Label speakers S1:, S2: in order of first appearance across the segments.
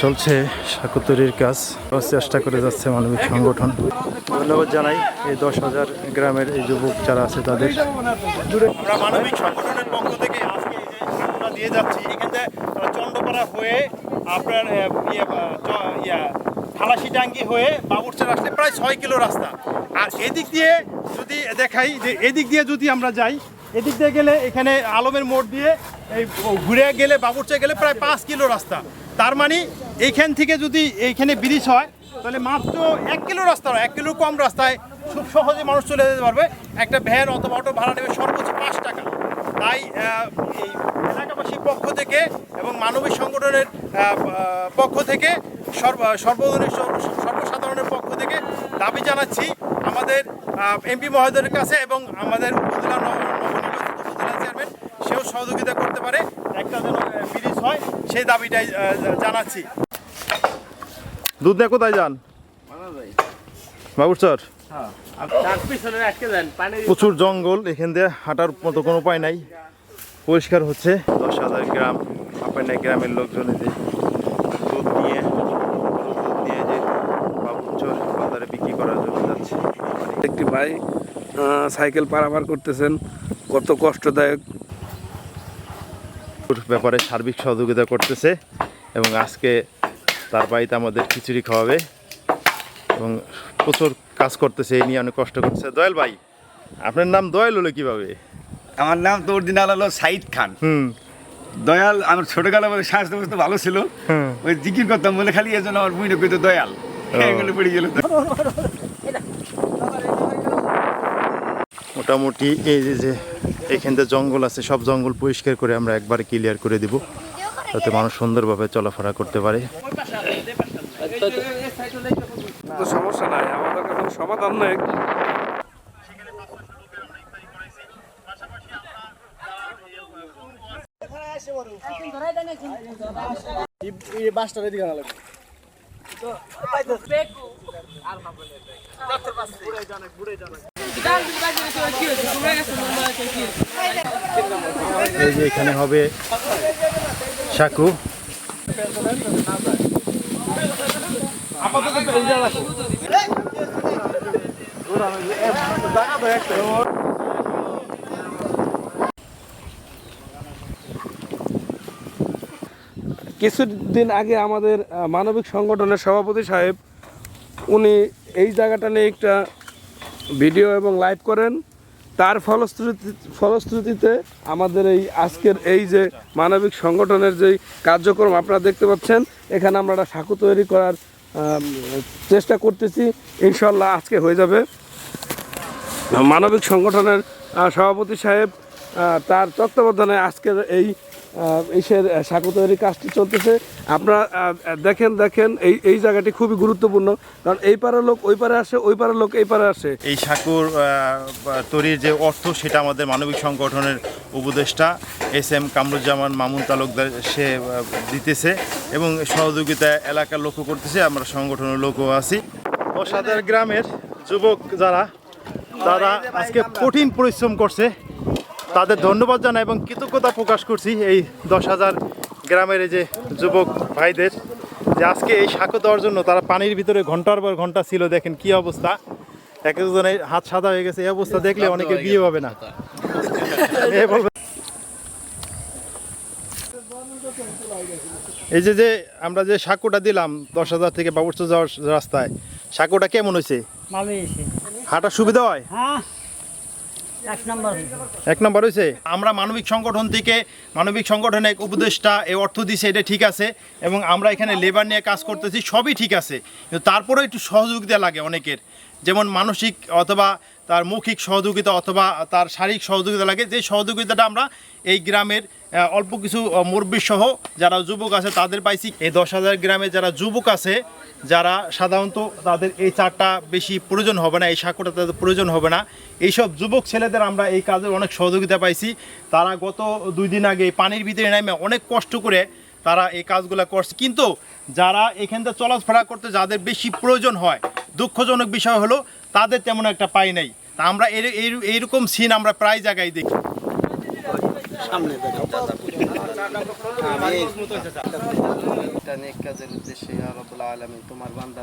S1: চলছে সাঁকো তৈরির কাজ চেষ্টা করে যাচ্ছে মানবিক সংগঠন। ধন্যবাদ জানাই এই দশ হাজার গ্রামের এই যুবক যারা আছে তাদের। আমরা মানবিক সংগঠনের পক্ষ থেকে আজকে এই যে দিয়ে যাচ্ছি এখানে চন্ডপাড়া হয়ে আপনার ইয়ে, ইয়া থালাসিডাঙ্গি হয়ে বাবুরচার আসতে প্রায় ছয় কিলো রাস্তা। আর এদিক দিয়ে যদি দেখাই যে এদিক দিয়ে যদি আমরা যাই এদিক দিয়ে গেলে এখানে আলমের মোড় দিয়ে এই ঘুরে গেলে, বাবুরচা গেলে প্রায় পাঁচ কিলো রাস্তা। তার মানে এইখান থেকে যদি এইখানে ব্রিজ হয়, তাহলে মাত্র এক কিলো রাস্তা এক কিলো কম রাস্তায় খুব সহজে মানুষ চলে যেতে পারবে। একটা ভ্যান অথবা অটো ভাড়া নেবে সর্বোচ্চ পাঁচ টাকা। তাই এই এলাকাবাসীর পক্ষ থেকে এবং মানবিক সংগঠনের পক্ষ থেকে সর্ব- সর্বসাধারণের পক্ষ থেকে দাবি জানাচ্ছি আমাদের এমপি মহোদয়ের কাছে এবং আমাদের উপজেলা ন- নবনির্বাচিত উপজেলা চেয়ারম্যান সেও সহযোগিতা করতে পারে একটা যেন ব্রিজ হয় সেই দাবিটাই জানাচ্ছি। দুধ নিয়ে কোথায় যান? বাবুর স্যার প্রচুর জঙ্গল এখান দিয়ে হাঁটার মতো কোনো উপায় নাই। পরিষ্কার হচ্ছে। দশ হাজার গ্রাম আপনার গ্রামের লোকজন যে দুধ নিয়ে দুধ নিয়ে যে বাবুচর বাজারে বিক্রি করার জন্য যাচ্ছে।
S2: একটি ভাই সাইকেল পারাপার করতেছেন কত কষ্টদায়ক।
S1: ব্যাপারে সার্বিক সহযোগিতা করতেছে এবং আজকে তার বাড়িতে আমাদের খিচুড়ি খাওয়াবে এবং প্রচুর কাজ করতেছে এই নিয়ে অনেক কষ্ট করছে দয়াল ভাই আপনার নাম দয়াল হলো কীভাবে?
S3: আমার নাম তো অরিজিনাল হলো সাইদ খান।
S1: হুম।
S3: দয়াল আমার ছোটবেলা বলে স্বাস্থ্য অবস্থা ভালো ছিল। ওই জিকির করতাম বলে খালি এজন্য আমার বুঝতে কইতো দয়াল। এগুলো পড়ে গেল তো।
S1: মোটামুটি এই যে যে এখানতে জঙ্গল আছে, সব জঙ্গল পরিষ্কার করে আমরা একবারে ক্লিয়ার করে দিব, যাতে মানুষ সুন্দরভাবে চলাফেরা করতে পারে।
S2: সমস্যা নাই, আমাদের সমাধান নেই।
S1: এই যে এখানে হবে সাকু।
S2: কিছুদিন আগে আমাদের মানবিক সংগঠনের সভাপতি সাহেব, উনি এই জায়গাটা নিয়ে একটা ভিডিও এবং লাইভ করেন। তার ফলশ্রুতি, ফলশ্রুতিতে আমাদের এই আজকের এই যে মানবিক সংগঠনের যেই কার্যক্রম আপনারা দেখতে পাচ্ছেন, এখানে আমরা একটা সাঁকো তৈরি করার চেষ্টা করতেছি। ইনশাল্লাহ আজকে হয়ে যাবে। মানবিক সংগঠনের সভাপতি সাহেব তার তত্ত্বাবধানে আজকের এই ইসের সাঁকো তৈরির কাজটি চলতেছে। আপনারা দেখেন দেখেন, এই এই জায়গাটি খুবই গুরুত্বপূর্ণ। কারণ এই পাড়ার লোক ওই পারে আসে, ওই পাড়ার লোক এই পারে আসে।
S1: এই সাকুর তৈরির যে অর্থ, সেটা আমাদের মানবিক সংগঠনের উপদেষ্টা এস এম কামরুজ্জামান মামুন তালুকদার, সে দিতেছে এবং সহযোগিতা এলাকার লক্ষ্য করতেছে, আমরা সংগঠনের লোকও আছি। দশ গ্রামের যুবক যারা, তারা আজকে কঠিন পরিশ্রম করছে। তাদের ধন্যবাদ জানাই এবং কৃতজ্ঞতা প্রকাশ করছি এই দশ হাজার গ্রামের এই যে যুবক ভাইদের যে আজকে এই সাঁকো দেওয়ার জন্য তারা পানির ভিতরে ঘণ্টার পর ঘণ্টা ছিল দেখেন কি অবস্থা। এক একজনের হাত সাদা হয়ে গেছে এই অবস্থা দেখলে অনেকে বিয়ে হবে না। এই যে যে আমরা যে সাঁকোটা দিলাম দশ হাজার থেকে বাবুরচর যাওয়ার রাস্তায় সাঁকোটা কেমন হয়েছে। হাঁটার সুবিধা হয়?
S4: হ্যাঁ। এক নম্বর
S1: হয়েছে। আমরা মানবিক সংগঠন থেকে, মানবিক সংগঠনের উপদেষ্টা এই অর্থ দিছে, এটা ঠিক আছে, এবং আমরা এখানে লেবার নিয়ে কাজ করতেছি, সবই ঠিক আছে। কিন্তু তারপরেও একটু সহযোগিতা লাগে অনেকের। যেমন মানসিক অথবা তার মৌখিক সহযোগিতা অথবা তার শারীরিক সহযোগিতা লাগে যে সহযোগিতাটা আমরা এই গ্রামের অল্প কিছু মুরব্বী সহ যারা যুবক আছে তাদের পাইছি। এই দশ হাজার গ্রামে যারা যুবক আছে, যারা সাধারণত তাদের এই চারটা বেশি প্রয়োজন হবে না, এই সাঁকোটা তাদের প্রয়োজন হবে না। এইসব যুবক ছেলেদের আমরা এই কাজে অনেক সহযোগিতা পাইছি। তারা গত দুই দিন আগে পানির ভিতরে নেমে অনেক কষ্ট করে তারা এই কাজগুলো করছে। কিন্তু যারা এখান থেকে চলাফেরা করতে যাদের বেশি প্রয়োজন হয় দুঃখজনক বিষয় হলো, তাদের তেমন একটা পাই নাই। তা আমরা এই- এইরকম সিন আমরা প্রায় জায়গায় দেখি।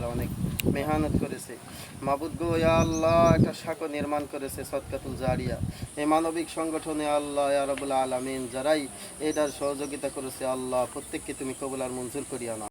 S5: অনেক মেহনত করেছে। গো আল্লাহ, একটা নির্মাণ করেছে সদকাতুল জারিয়া। এই মানবিক সংগঠনে আল্লাহ যারাই এটার সহযোগিতা করেছে, আল্লাহ, প্রত্যেককে তুমি কবুল আর মঞ্জুর করিয়া না